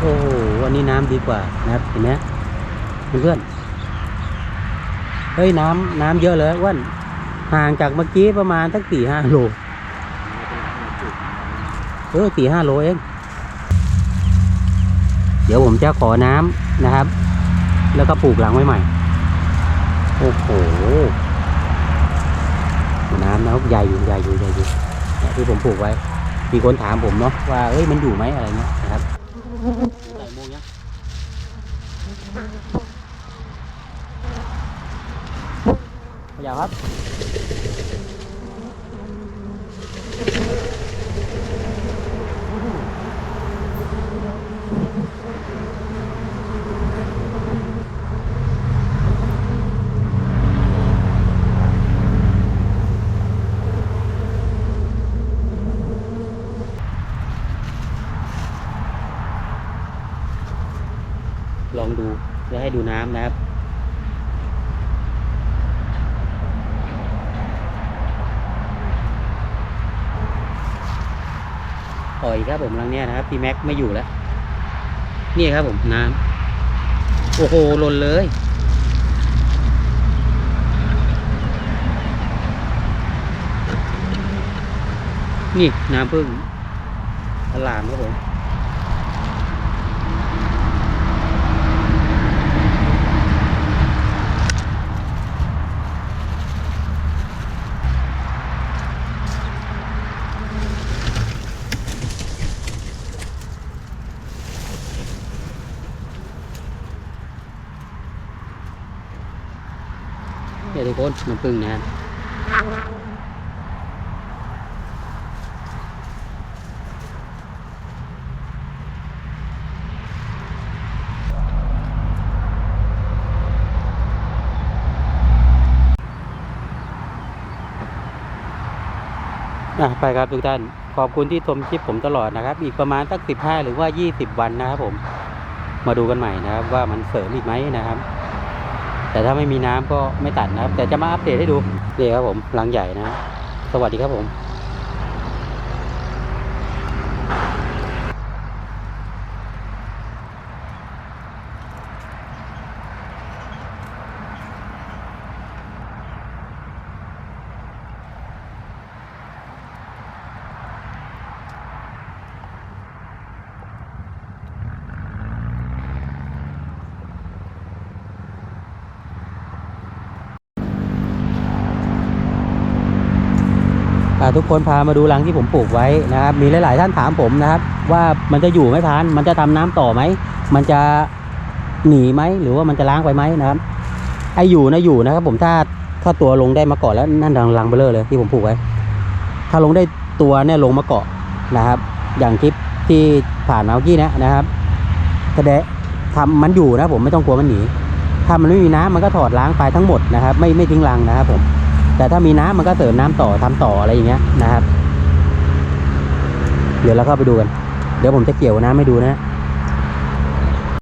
โอ้โหวันนี้น้ำดีกว่านะครับเห็นไหมเพื่อนเฮ้ยน้ำน้ำเยอะเลยอ้วันห่างจากเมื่อกี้ประมาณตั้งสี่ห้าโลเออสี่ห้าโลเอง เดี๋ยวผมจะขอน้ำนะครับ แล้วก็ปลูกหลังไว้ใหม่ โอ้โหน้ำนะใหญ่อยู่ใหญ่อยู่ใหญ่อยู่เนี่ยที่ผมปลูกไว้ มีคนถามผมเนาะว่าเอ้ยมันอยู่ไหมอะไรเงี้ยนะครับ ใส่โมงยังขยับครับ ล องดูจะให้ดูน้ำนะครับปล่อยครับผมรังเนี้ยนะครับพี่แม็กไม่อยู่แล้ว นี่ครับผมน้ำโอ้โหหล่นเลยนี่น้ำพึ่งตลาดครับผม เดี๋ยวทุกคนน้ำพึ่งนะครับอะไปครับทุกท่าน ขอบคุณที่ชมคลิปผมตลอดนะครับ อีกประมาณสักสิบห้าหรือว่ายี่สิบวันนะครับผม มาดูกันใหม่นะครับ ว่ามันเสริมอีกไหมนะครับ แต่ถ้าไม่มีน้ำก็ไม่ตัดนะครับ แต่จะมาอัปเดตให้ดูนี่ครับผมรังใหญ่นะ สวัสดีครับผม ทุกคนพามาดูรังที่ผมปลูกไว้นะครับ มีหลาย ๆ ท่านถามผมนะครับ ว่ามันจะอยู่ไหมพาน มันจะทำน้ำต่อไหม มันจะหนีไหมหรือว่ามันจะล้างไปไหมนะครับ ไออยู่นะอยู่นะครับ ผมถ้าถ้าตัวลงได้มาเกาะแล้วนั่นรังรังเบลเลอร์เลยที่ผมปลูกไว้ ถ้าลงได้ตัวเนี่ยลงมาเกาะนะครับ อย่างคลิปที่ผ่านมาเมื่อกี้นะนะครับแสดงทำมันอยู่นะผมไม่ต้องกลัวมันหนีถ้ามันไม่มีน้ำมันก็ถอดล้างไปทั้งหมดนะครับ ไม่ไม่ทิ้งรังนะครับผม แต่ถ้ามีน้ำมันก็เสริมน้ำต่อทำต่ออะไรอย่างเงี้ยนะครับ เดี๋ยวเราเข้าไปดูกัน เดี๋ยวผมจะเกี่ยวน้ำให้ดูนะ